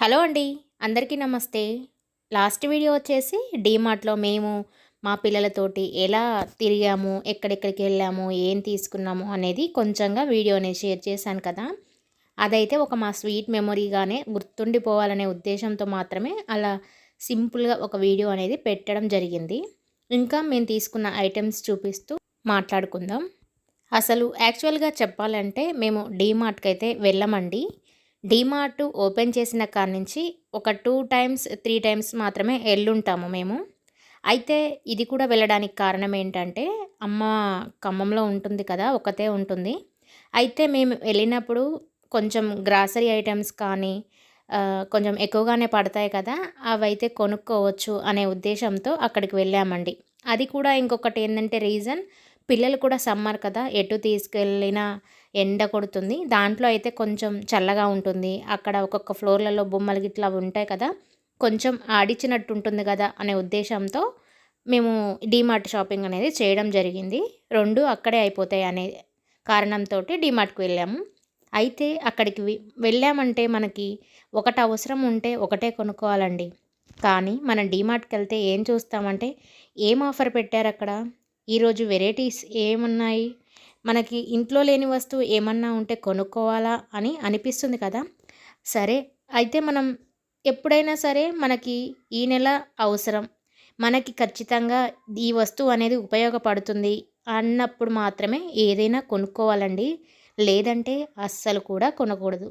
Hello అండి అందరికీ నమస్తే. లాస్ట్ వీడియో వచ్చేసి డీమార్ట్లో మేము మా పిల్లలతోటి ఎలా తిరిగాము ఎక్కడెక్కడికి వెళ్ళాము ఏం తీసుకున్నాము అనేది కొంచెంగా వీడియోని షేర్ చేశాను కదా. అదైతే ఒక మా స్వీట్ మెమొరీగానే గుర్తుండిపోవాలనే ఉద్దేశంతో మాత్రమే అలా సింపుల్గా ఒక వీడియో అనేది పెట్టడం జరిగింది. ఇంకా మేము తీసుకున్న ఐటమ్స్ చూపిస్తూ మాట్లాడుకుందాం. అసలు యాక్చువల్గా చెప్పాలంటే మేము డీమార్ట్కి అయితే వెళ్ళమండి. డీమార్ట్ ఓపెన్ చేసిన కాడ నుంచి ఒక టూ టైమ్స్ త్రీ టైమ్స్ మాత్రమే వెళ్ళుంటాము మేము. అయితే ఇది కూడా వెళ్ళడానికి కారణం ఏంటంటే అమ్మ ఖమ్మంలో ఉంటుంది కదా ఒకతే ఉంటుంది. అయితే మేము వెళ్ళినప్పుడు కొంచెం గ్రాసరీ ఐటమ్స్ కానీ కొంచెం ఎక్కువగానే పడతాయి కదా అవైతే కొనుక్కోవచ్చు అనే ఉద్దేశంతో అక్కడికి వెళ్ళామండి. అది కూడా ఇంకొకటి ఏంటంటే రీజన్ పిల్లలు కూడా సమ్మర్ కదా ఎటు తీసుకెళ్ళినా ఎండ కొడుతుంది. దాంట్లో అయితే కొంచెం చల్లగా ఉంటుంది. అక్కడ ఒక్కొక్క ఫ్లోర్లలో బొమ్మలు గిట్లా ఉంటాయి కదా కొంచెం ఆడిచ్చినట్టు ఉంటుంది కదా అనే ఉద్దేశంతో మేము డీమార్ట్ షాపింగ్ అనేది చేయడం జరిగింది. రెండు అక్కడే అయిపోతాయి అనే కారణంతో డీమార్ట్కి వెళ్ళాము. అయితే అక్కడికి వెళ్ళామంటే మనకి ఒకటి అవసరం ఉంటే ఒకటే కొనుక్కోవాలండి. కానీ మనం డీమార్ట్కి వెళ్తే ఏం చూస్తామంటే ఏం ఆఫర్ పెట్టారు అక్కడ ఈరోజు వెరైటీస్ ఏమున్నాయి? మనకి ఇంట్లో లేని వస్తువు ఏమన్నా ఉంటే కొనుక్కోవాలా అని అనిపిస్తుంది కదా? సరే అయితే మనం ఎప్పుడైనా సరే మనకి ఈ నెల అవసరం. మనకి ఖచ్చితంగా ఈ వస్తువు అనేది ఉపయోగపడుతుంది అన్నప్పుడు మాత్రమే ఏదైనా కొనుక్కోవాలండి. లేదంటే అస్సలు కూడా కొనకూడదు.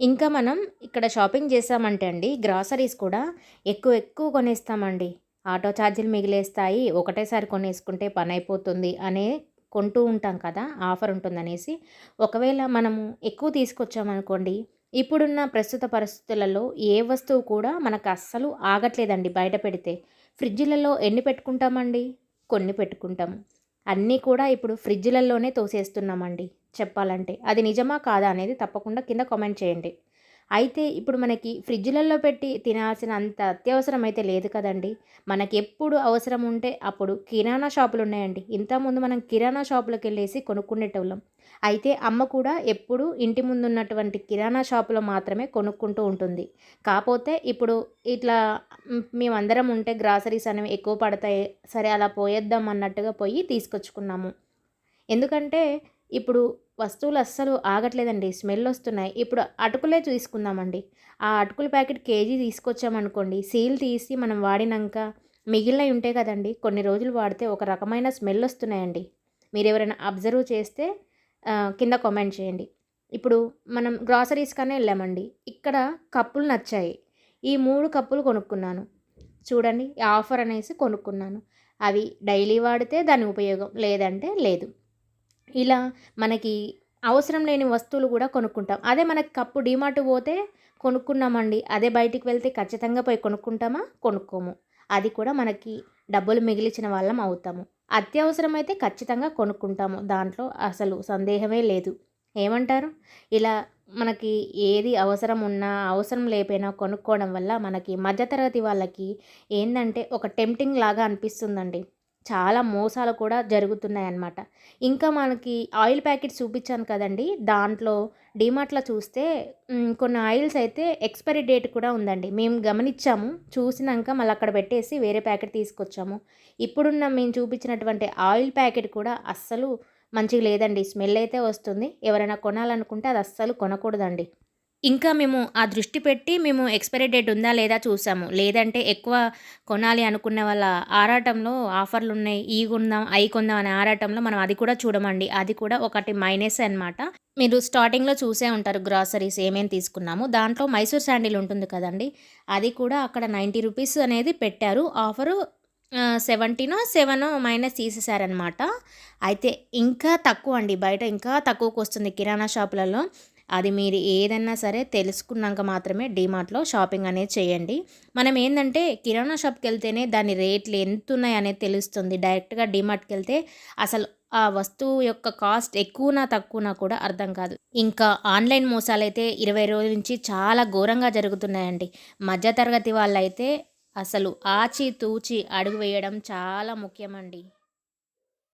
ఇంకా మనం ఇక్కడ షాపింగ్ చేసామంటే అండి గ్రాసరీస్ కూడా ఎక్కువ ఎక్కువ కొనేస్తామండి. ఆటో ఛార్జీలు మిగిలేస్తాయి ఒకటేసారి కొనేసుకుంటే పని అయిపోతుంది అనే కొంటూ ఉంటాం కదా ఆఫర్ ఉంటుందనేసి. ఒకవేళ మనము ఎక్కువ తీసుకొచ్చామనుకోండి ఇప్పుడున్న ప్రస్తుత పరిస్థితులలో ఏ వస్తువు కూడా మనకు అస్సలు ఆగట్లేదండి బయట పెడితే. ఫ్రిడ్జ్లలో ఎన్ని పెట్టుకుంటామండి? కొన్ని పెట్టుకుంటాం. అన్నీ కూడా ఇప్పుడు ఫ్రిడ్జ్లలోనే తోసేస్తున్నామండి చెప్పాలంటే. అది నిజమా కాదా అనేది తప్పకుండా కింద కామెంట్ చేయండి. అయితే ఇప్పుడు మనకి ఫ్రిడ్జ్లలో పెట్టి తినాల్సిన అంత అత్యవసరం అయితే లేదు కదండి. మనకి ఎప్పుడు అవసరం ఉంటే అప్పుడు కిరాణా షాపులు ఉన్నాయండి. ఇంతకుముందు మనం కిరాణా షాపులకు వెళ్ళేసి కొనుక్కునేటోళ్ళం అయితే అమ్మ కూడా ఎప్పుడు ఇంటి ముందు ఉన్నటువంటి కిరాణా షాపులో మాత్రమే కొనుక్కుంటూ ఉంటుంది. కాకపోతే ఇప్పుడు ఇట్లా మేమందరం ఉంటే గ్రాసరీస్ అనేవి ఎక్కువ పడతాయి. సరే అలా పోయేద్దాం అన్నట్టుగా పోయి తీసుకొచ్చుకున్నాము. ఎందుకంటే ఇప్పుడు వస్తువులు అస్సలు ఆగట్లేదండి. స్మెల్ వస్తున్నాయి ఇప్పుడు అటుకులే తీసుకుందామండి. ఆ అటుకుల ప్యాకెట్ కేజీ తీసుకొచ్చామనుకోండి సీల్ తీసి మనం వాడినాక మిగిలినవి ఉంటాయి కదండి కొన్ని రోజులు వాడితే ఒక రకమైన స్మెల్ వస్తున్నాయండి మీరు ఎవరైనా అబ్జర్వ్ చేస్తే కింద కామెంట్ చేయండి. ఇప్పుడు మనం గ్రాసరీస్ కానీ వెళ్ళామండి. ఇక్కడ కప్పులు నచ్చాయి. ఈ మూడు కప్పులు కొనుక్కున్నాను. చూడండి ఆఫర్ అనేసి కొనుక్కున్నాను. అవి డైలీ వాడితే దాని ఉపయోగం లేదంటే లేదు. ఇలా మనకి అవసరం లేని వస్తువులు కూడా కొనుక్కుంటాం. అదే మనకి కప్పు డిమార్ట్ పోతే కొనుక్కున్నామండి. అదే బయటికి వెళ్తే ఖచ్చితంగా పోయి కొనుక్కుంటామా? కొనుక్కోము. అది కూడా మనకి డబ్బులు మిగిలిచిన వాళ్ళం అవుతాము. అత్యవసరమైతే ఖచ్చితంగా కొనుక్కుంటాము. దాంట్లో అసలు సందేహమే లేదు. ఏమంటారు? ఇలా మనకి ఏది అవసరం ఉన్నా అవసరం లేకపోయినా కొనుక్కోవడం వల్ల మనకి మధ్యతరగతి వాళ్ళకి ఏంటంటే ఒక టెంప్టింగ్ లాగా అనిపిస్తుందండి. చాలా మోసాలు కూడా జరుగుతున్నాయి అన్నమాట ఇంకా మనకి ఆయిల్ ప్యాకెట్ చూపించాను కదండి. దాంట్లో డిమార్ట్లో చూస్తే కొన్ని ఆయిల్స్ అయితే ఎక్స్పైరీ డేట్ కూడా ఉందండి. మేము గమనించాము చూసినాక మళ్ళీ అక్కడ పెట్టేసి వేరే ప్యాకెట్ తీసుకొచ్చాము. ఇప్పుడున్న మేము చూపించినటువంటి ఆయిల్ ప్యాకెట్ కూడా అస్సలు మంచిగా లేదండి. స్మెల్ అయితే వస్తుంది. ఎవరైనా కొనాలనుకుంటే అది అస్సలు కొనకూడదండి. ఇంకా మేము ఆ దృష్టి పెట్టి మేము ఎక్స్పైరీ డేట్ ఉందా లేదా చూసాము. లేదంటే ఎక్కువ కొనాలి అనుకున్న వాళ్ళ ఆరాటంలో ఆఫర్లు ఉన్నాయి ఈ కొందాం అవి కొందాం అనే ఆరాటంలో మనం అది కూడా చూడమండి. అది కూడా ఒకటి మైనస్ అనమాట మీరు స్టార్టింగ్లో చూసే ఉంటారు గ్రాసరీస్ ఏమేమి తీసుకున్నాము. దాంట్లో మైసూర్ శాండిల్ ఉంటుంది కదండి అది కూడా అక్కడ నైంటీ రూపీస్ అనేది పెట్టారు. ఆఫరు సెవెంటీనో సెవెనో మైనస్ తీసేసారనమాట అయితే ఇంకా తక్కువ అండి బయట ఇంకా తక్కువకు వస్తుంది కిరాణా షాపులలో. అది మీరు ఏదన్నా సరే తెలుసుకున్నాక మాత్రమే డీమార్ట్లో షాపింగ్ అనేది చేయండి. మనం ఏంటంటే కిరాణా షాప్కి వెళ్తేనే దాని రేట్లు ఎంత ఉన్నాయి అనేది తెలుస్తుంది. డైరెక్ట్గా డీమార్ట్కి వెళ్తే అసలు ఆ వస్తువు యొక్క కాస్ట్ ఎక్కువనా తక్కువనా కూడా అర్థం కాదు. ఇంకా ఆన్లైన్ మోసాలైతే ఇరవై రోజుల నుంచి చాలా ఘోరంగా జరుగుతున్నాయండి. మధ్యతరగతి వాళ్ళైతే అసలు ఆచి తూచి అడుగు వేయడం చాలా ముఖ్యమండి.